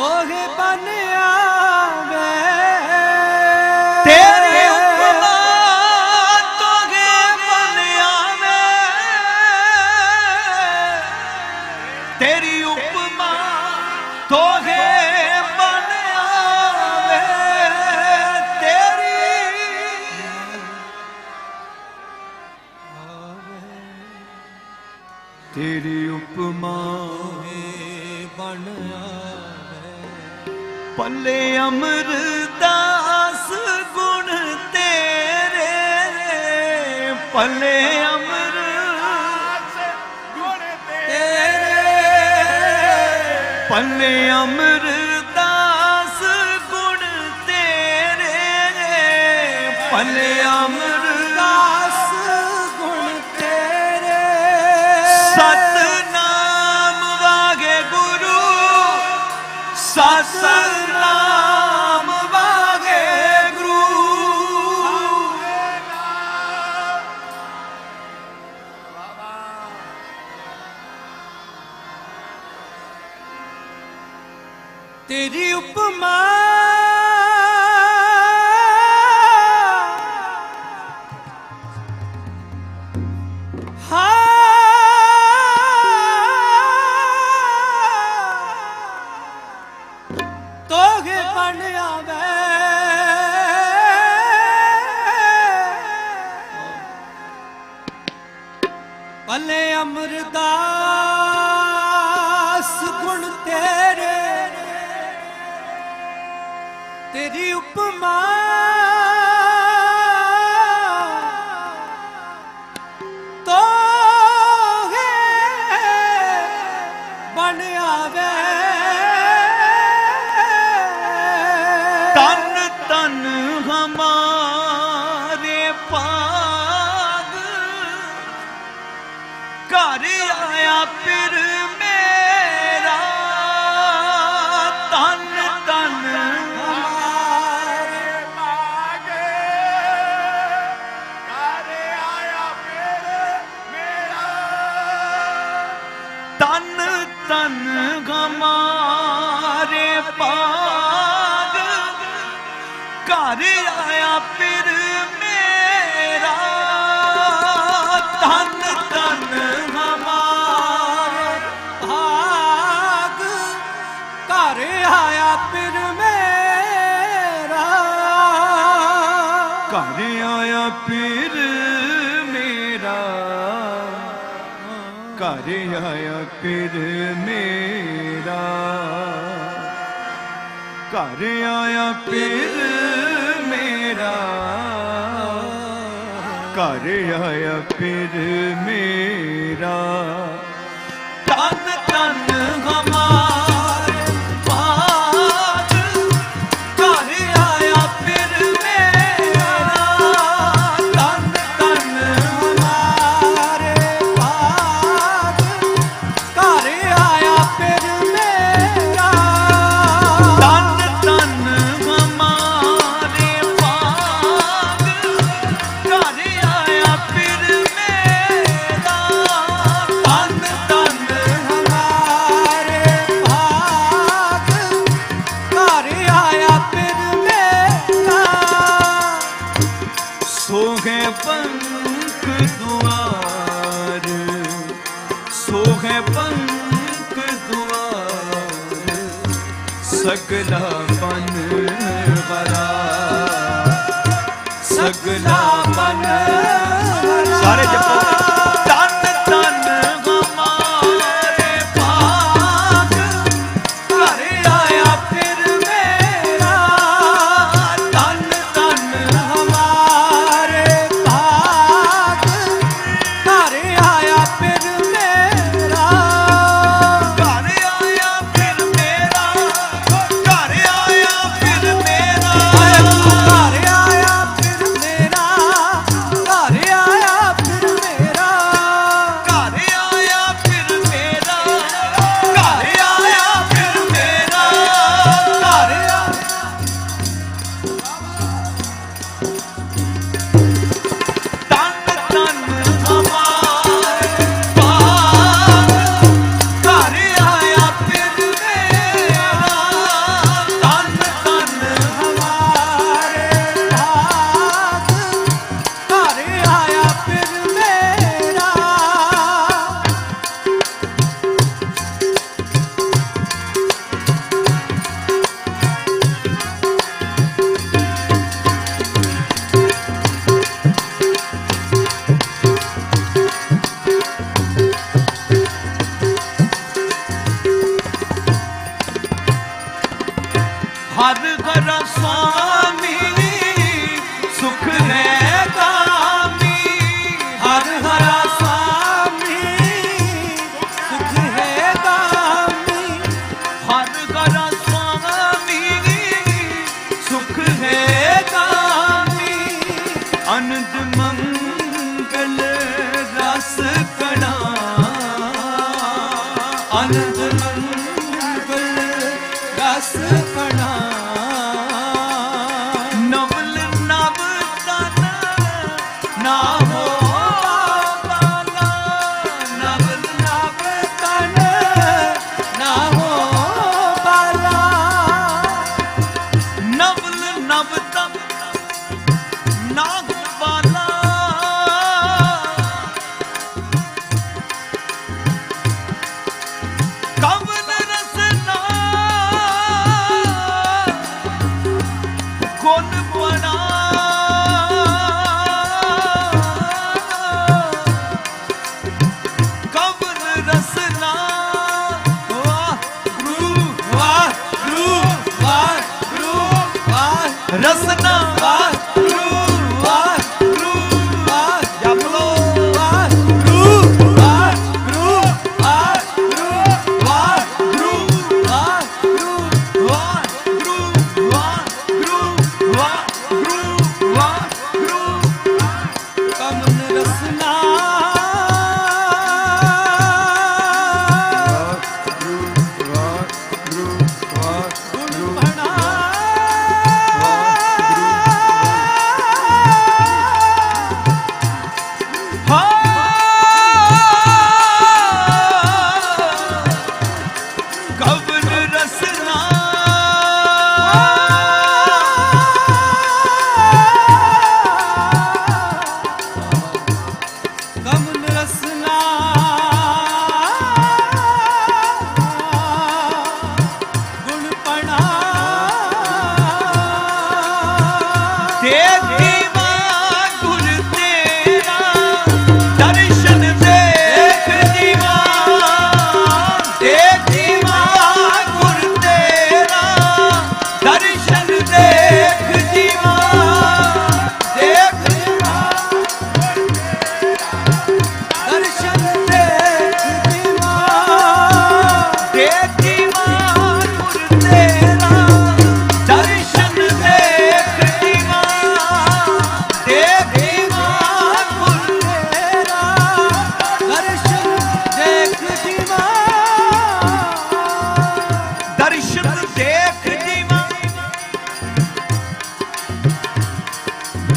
ਤੋਗੇ ਬਨ ਆਵੇ ਤੇਰੀ ਉਪਮਾ ਤੋਗੇ ਬਣਿਆ ਵੇ ਤੇਰੀ ਉਪਮਾ ਤੋਗੇ ਬਣਿਆ ਵੇ ਤੇਰੀ ਤੇਰੀ ਉਪਮਾ ਬਨ ਆਵੇ ਪੱਲੇ ਅਮਰਦਾਸ ਗੁਣ ਤੇਰੇ। ਪੱਲੇ ਅਮਰਦਾਸ ਗੁਣ ਤੇਰੇ। ਪੱਲੇ ਅਮਰਦਾਸ ਗੁਣ ਤੇਰੇ। ਪੱਲੇ ਤੇਰੀ ਉਪਮਾ। ਹਾਂ। ਤੋਗੇ ਬਣ ਆਵੇ। ਭਲੇ ਅਮਰਦਾਸ ਗੁਣ ਤੇਰੇ ਤੇਰੀ ਉਪਮਾ ਤੋਗੇ ਤਨ ਹਮਾਰੇ ਪਾਗ। ਘਰ ਆਇਆ ਫਿਰ ਮੇਰਾ। ਤਨ ਤਨ ਹਮਾਰੇ ਭਾਗ ਘਰ ਆਇਆ ਫਿਰ ਮੇਰਾ। ਘਰ ਆਇਆ ਫਿਰ ਘਰ ਆਇਆ ਫਿਰ ਮੇਰਾ। ਘਰ ਆਇਆ ਫਿਰ ਮੇਰਾ। ਘਰ ਆਇਆ ਫਿਰ ਮੇਰਾ। ਤਨ ਤਨ ਹਮਾਰੇ good night.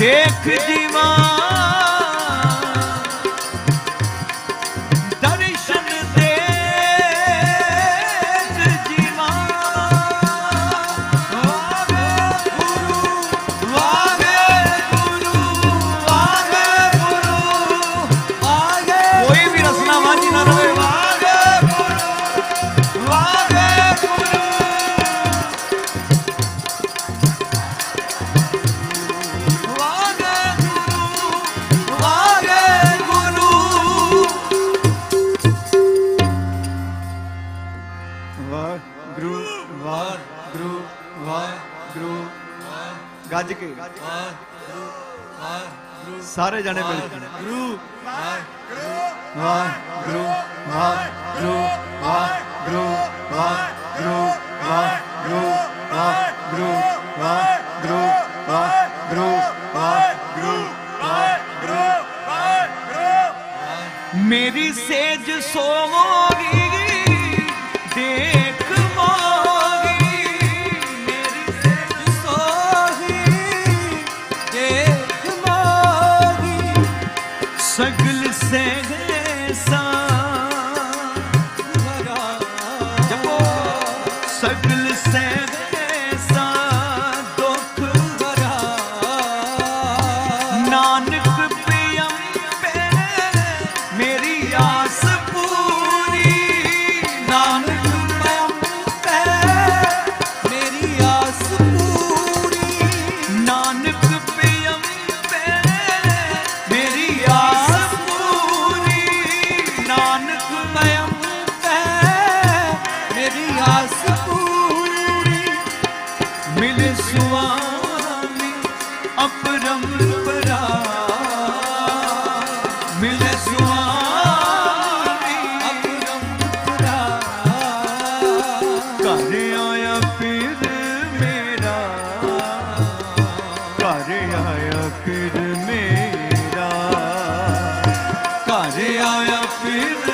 देख जी ਵਾਹਿਗੁਰੂ ਗੱਜ ਕੇ ਵਾਹਿਗੁਰੂ ਸਾਰੇ ਜਣੇ ਮਿਲ ਕੇ ਗੁਰੂ ਵਾਹਿਗੁਰੂ ਵਾਹਿਗੁਰੂ ਵਾਹਿਗੁਰੂ ਵਾਹਿਗੁਰੂ ਵਾਹਿਗੁਰੂ ਵਾਹਿਗੁਰੂ ਵਾਹਿਗੁਰੂ ਵਾਹਿਗੁਰੂ ਵਾਹਿਗੁਰੂ ਵਾਹਿਗੁਰੂ ਮੇਰੀ ਸੇਜ ਸੋਵੀ ਰਸ ਮਿਲ ਸੁਆਮੀ ਅਪਰਮ ਮਿਲ ਸੁਆਮੀ ਅਪਰਮ ਘਰ ਆਇਆ ਪੀਰ ਮੇਰਾ। ਘਰ ਆਇਆ ਪੀਰ ਮੇਰਾ। ਘਰ ਆਇਆ ਪੀਰ